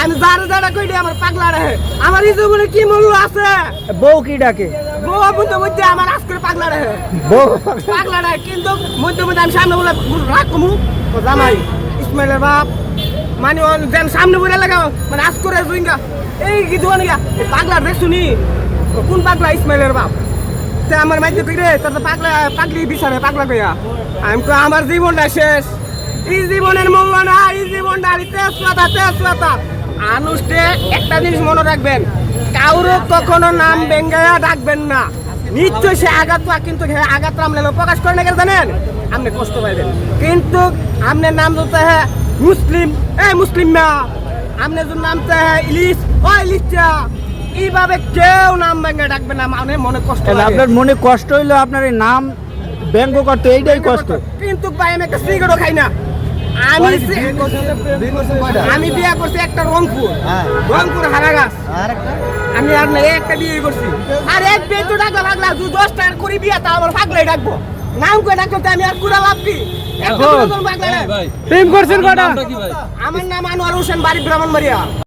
আমি যারা যারা কই দিই আমার পাগলা রে। আমার এই জীবনে কি মূল্য আছে? বউ কি ডাকে? গোয়া বুঝতে বুঝতে আমার আজকের পাগলা রে। বউ? পাগলা রে কিন্তু মধ্যে মধ্যে আমি সামনে বলে রাগ কমু। জামাই ইসমাইলের বাপ মানে যেন সামনে বলে লাগাও। মানে আজ করে জুইঙ্গা। এই কি দোয়ান গা পাগলা রে শুনি। কোন পাগলা ইসমাইলের বাপ? তে আমার মাইতে কইরে তোর তো পাগলা পাগলি বিচারে পাগলা কইয়া। আমি তো আমার জীবনটা শেষ। এই জীবনের মূল্য না এই জীবনটা তেজপাতা তেজপাতা আনুষ্টে একটা জিনিস মনে রাখবেন কাউরও কখনো নাম বেঙ্গায়া ডাকবেন না। নিশ্চয় সে আঘাত কিন্তু আঘাত রামলে প্রকাশ করে না কেন জানেন? আপনি কষ্ট পাইবেন। কিন্তু আপনার নাম যদি হ্যাঁ মুসলিম। এ মুসলিম না। আপনি যদি নামতে হ্যাঁ ইলিশ ও ইলিশটা। এইভাবে কেউ নাম ভেঙে ডাকবে না মানে মনে কষ্ট আপনার মনে কষ্ট হইল আপনার এই নাম ব্যঙ্গ করতে এইটাই কষ্ট। কিন্তু ভাই আমি একটা সিগারেটও খাই না। আমি আমি বিয়ে করছি একটা রংপুর। হ্যাঁ। রংপুর হারাগাছ। আমি আর না একটা বিয়ে করছি। আর এক বিয়ে তো ডাকলা লাগলা দু দশ টাকা করে বিয়ে তা আমার ফাগলাই ডাকবো। নাম করে ডাকবো আমি আর কুড়া লাভ কি। প্রেম করছেন কটা আমার নাম আনোয়ার হোসেন বাড়ি ব্রাহ্মণবাড়িয়া।